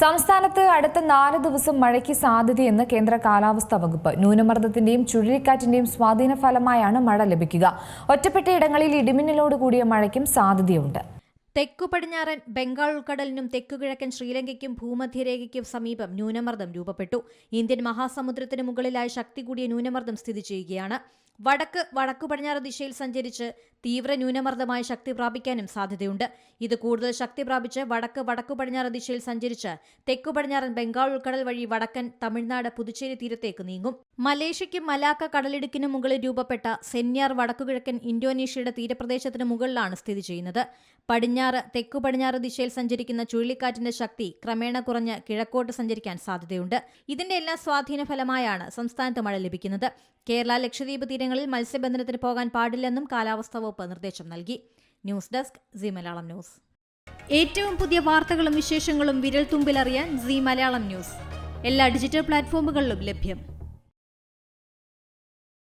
സംസ്ഥാനത്ത് അടുത്ത നാല് ദിവസം മഴയ്ക്ക് സാധ്യതയെന്ന് കേന്ദ്ര കാലാവസ്ഥാ വകുപ്പ്. ന്യൂനമർദ്ദത്തിന്റെയും ചുഴലിക്കാറ്റിന്റെയും സ്വാധീന ഫലമായാണ് മഴ ലഭിക്കുക. ഒറ്റപ്പെട്ട ഇടങ്ങളിൽ ഇടിമിന്നലോട് കൂടിയ മഴയ്ക്കും സാധ്യതയുണ്ട്. തെക്കു പടിഞ്ഞാറൻ ബംഗാൾ ഉൾക്കടലിനും തെക്കുകിഴക്കൻ ശ്രീലങ്കയ്ക്കും ഭൂമധ്യരേഖയ്ക്കും സമീപം ന്യൂനമർദ്ദം രൂപപ്പെട്ടു. ഇന്ത്യൻ മഹാസമുദ്രത്തിന് മുകളിലായി ശക്തി കൂടിയ ന്യൂനമർദ്ദം സ്ഥിതി ചെയ്യുകയാണ്. വടക്ക് വടക്കു പടിഞ്ഞാറ് ദിശയിൽ സഞ്ചരിച്ച് തീവ്ര ന്യൂനമർദ്ദമായി ശക്തി പ്രാപിക്കാനും സാധ്യതയുണ്ട്. ഇത് കൂടുതൽ ശക്തി പ്രാപിച്ച് വടക്ക് വടക്കു പടിഞ്ഞാറ് ദിശയിൽ സഞ്ചരിച്ച് തെക്കു പടിഞ്ഞാറൻ ബംഗാൾ ഉൾക്കടൽ വഴി വടക്കൻ തമിഴ്നാട് പുതുച്ചേരി തീരത്തേക്ക് നീങ്ങും. മലേഷ്യയ്ക്കും മലാക്ക കടലിടുക്കിനും മുകളിൽ രൂപപ്പെട്ട സെന്യാർ വടക്കുകിഴക്കൻ ഇന്തോനേഷ്യയുടെ തീരപ്രദേശത്തിന് മുകളിലാണ് സ്ഥിതി ചെയ്യുന്നത്. പടിഞ്ഞാറ് തെക്കു പടിഞ്ഞാറ് ദിശയിൽ സഞ്ചരിക്കുന്ന ചുഴലിക്കാറ്റിന്റെ ശക്തി ക്രമേണ കുറഞ്ഞ് കിഴക്കോട്ട് സഞ്ചരിക്കാൻ സാധ്യതയുണ്ട്. ഇതിന്റെ എല്ലാ സ്വാധീന ഫലമായാണ് സംസ്ഥാനത്ത് മഴ ലഭിക്കുന്നത്. കേരള ലക്ഷദ്വീപ് തീരങ്ങളിൽ മത്സ്യബന്ധനത്തിന് പോകാൻ പാടില്ലെന്നും കാലാവസ്ഥാ വകുപ്പ് നിർദ്ദേശം നൽകി. News desk Zee Malayalam news. ഏറ്റവും പുതിയ വാർത്തകളും വിശേഷങ്ങളും വിരൽ തുമ്പിലറിയാൻ സി മലയാളം ന്യൂസ്. എല്ലാ ഡിജിറ്റൽ പ്ലാറ്റ്ഫോമുകളിലും ലഭ്യം.